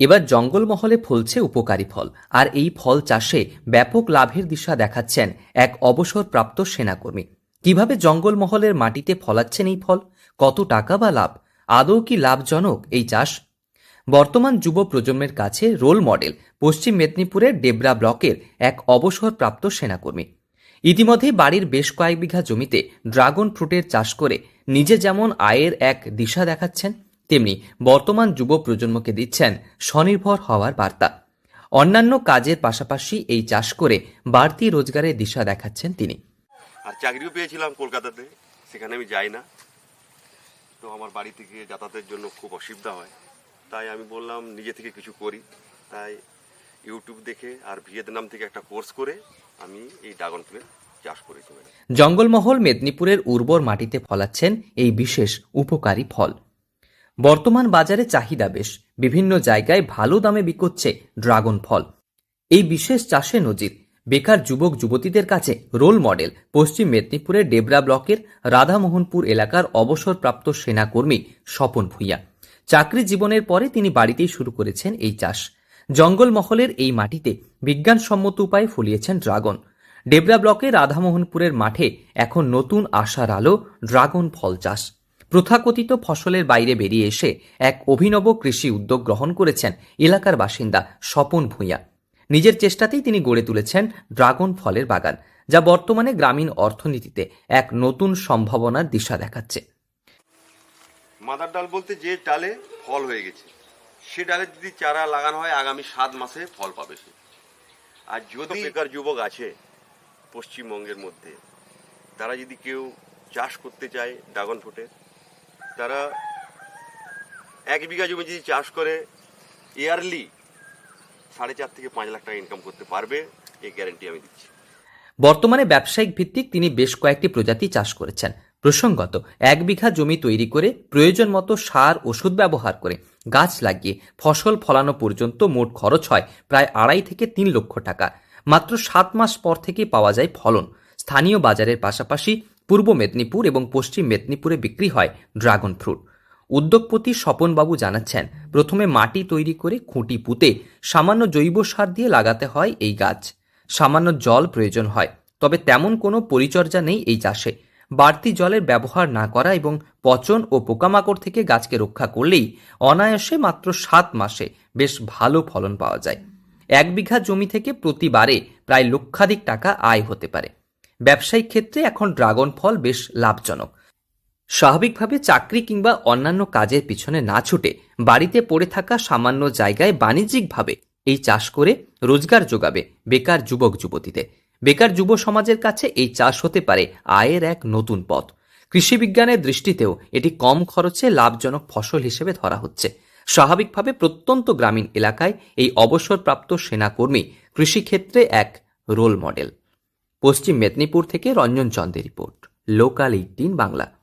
এবার জঙ্গলমহলে ফলছে উপকারী ফল, আর এই ফল চাষে ব্যাপক লাভের দিশা দেখাচ্ছেন এক অবসরপ্রাপ্ত সেনাকর্মী। কীভাবে জঙ্গলমহলের মাটিতে ফলাচ্ছেন এই ফল? কত টাকা বা লাভ? আদৌ কি লাভজনক এই চাষ? বর্তমান যুব প্রজন্মের কাছে রোল মডেল পশ্চিম মেদিনীপুরের ডেবরা ব্লকের এক অবসরপ্রাপ্ত সেনাকর্মী। ইতিমধ্যেই বাড়ির বেশ কয়েক বিঘা জমিতে ড্রাগন ফ্রুটের চাষ করে নিজে যেমন আয়ের এক দিশা দেখাচ্ছেন তেমনি বর্তমান যুব প্রজন্মকে দিচ্ছেন স্বনির্ভর হওয়ার বার্তা। অন্যান্য কাজের পাশাপাশি এই চাষ করে বাড়তি রোজগারের দিশা দেখাচ্ছেন তিনি। আর চাকরিও পেয়েছিলাম কলকাতাতে সেখানে আমি যাই না। তো আমার বাড়ি থেকে যাতায়াতের জন্য খুব অসুবিধা হয়। তাই আমি বললাম নিজে থেকে কিছু করি। তাই ইউটিউব দেখে আর ভিয়েতনাম থেকে একটা কোর্স করে আমি এই ড্রাগন ফলের চাষ করেছি জঙ্গলমহল মেদিনীপুরের উর্বর মাটিতে ফলাচ্ছেন এই বিশেষ উপকারী ফল। বর্তমান বাজারে চাহিদা বেশ। বিভিন্ন জায়গায় ভালো দামে বিকোচ্ছে ড্রাগন ফল। এই বিশেষ চাষে নজির বেকার যুবক যুবতীদের কাছে রোল মডেল পশ্চিম মেদিনীপুরের ডেবরা ব্লকের রাধামোহনপুর এলাকার অবসরপ্রাপ্ত সেনাকর্মী স্বপন ভূঁইয়া। চাকরি জীবনের পরে তিনি বাড়িতেই শুরু করেছেন এই চাষ। জঙ্গলমহলের এই মাটিতে বিজ্ঞানসম্মত উপায়ে ফলিয়েছেন ড্রাগন। ডেবরা ব্লকে রাধামোহনপুরের মাঠে এখন নতুন আশার আলো ড্রাগন ফল চাষ। প্রথাকথিত ফসলের বাইরে বেরিয়ে এসে এক অভিনব কৃষি উদ্যোগ গ্রহণ করেছেন এলাকার বাসিন্দা স্বপন ভূঁইয়া। নিজের চেষ্টাতেই তিনি গড়ে তুলেছেন ড্রাগন ফলের বাগান যা বর্তমানে গ্রামীণ অর্থনীতিতে এক নতুন সম্ভাবনার দিশা দেখাচ্ছে। মাদার ডাল বলতে যে ডালে ফল হয়ে গেছে সে ডালে যদি চারা লাগানো হয় আগামী সাত মাসে ফল পাবে সে। আর যদি বেকার যুবক আছে পশ্চিমবঙ্গের মধ্যে তারা যদি কেউ চাষ করতে চায় ড্রাগন ফ্রুটের তারা এক বিঘা জমি যদি চাষ করে ইয়ারলি সাড়ে চার থেকে পাঁচ লাখ টাকা ইনকাম করতে পারবে এই গ্যারেন্টি আমি দিচ্ছি। বর্তমানে ব্যবসায়িক ভিত্তিক তিনি বেশ কয়েকটি প্রজাতি চাষ করেছেন। প্রসঙ্গত, এক বিঘা জমি তৈরি করে প্রয়োজন মতো সার, ওষুধ ব্যবহার করে গাছ লাগিয়ে ফসল ফলানো পর্যন্ত মোট খরচ হয় প্রায় আড়াই থেকে তিন লক্ষ টাকা। মাত্র সাত মাস পর থেকে পাওয়া যায় ফলন। স্থানীয় বাজারের পাশাপাশি পূর্ব মেদিনীপুর এবং পশ্চিম মেদিনীপুরে বিক্রি হয় ড্রাগন ফ্রুট। উদ্যোগপতি স্বপনবাবু জানাচ্ছেন, প্রথমে মাটি তৈরি করে খুঁটি পুঁতে সামান্য জৈব সার দিয়ে লাগাতে হয় এই গাছ। সামান্য জল প্রয়োজন হয়, তবে তেমন কোনো পরিচর্যা নেই এই চাষে। বাড়তি জলের ব্যবহার না করা এবং পচন ও পোকামাকড় থেকে গাছকে রক্ষা করলেই অনায়াসে মাত্র সাত মাসে বেশ ভালো ফলন পাওয়া যায়। এক বিঘা জমি থেকে প্রতিবারে প্রায় লক্ষাধিক টাকা আয় হতে পারে। ব্যবসায়িক ক্ষেত্রে এখন ড্রাগন ফল বেশ লাভজনক। স্বাভাবিকভাবে চাকরি কিংবা অন্যান্য কাজের পিছনে না ছুটে বাড়িতে পড়ে থাকা সামান্য জায়গায় বাণিজ্যিকভাবে এই চাষ করে রোজগার যোগাবে বেকার যুবক যুবতীদের। বেকার যুব সমাজের কাছে এই চাষ হতে পারে আয়ের এক নতুন পথ। কৃষিবিজ্ঞানের দৃষ্টিতেও এটি কম খরচে লাভজনক ফসল হিসেবে ধরা হচ্ছে। স্বাভাবিকভাবে প্রত্যন্ত গ্রামীণ এলাকায় এই অবসরপ্রাপ্ত সেনাকর্মী কৃষিক্ষেত্রে এক রোল মডেল। পশ্চিম মেদিনীপুর থেকে রঞ্জন চন্দের রিপোর্ট। Local eighteen Bangla.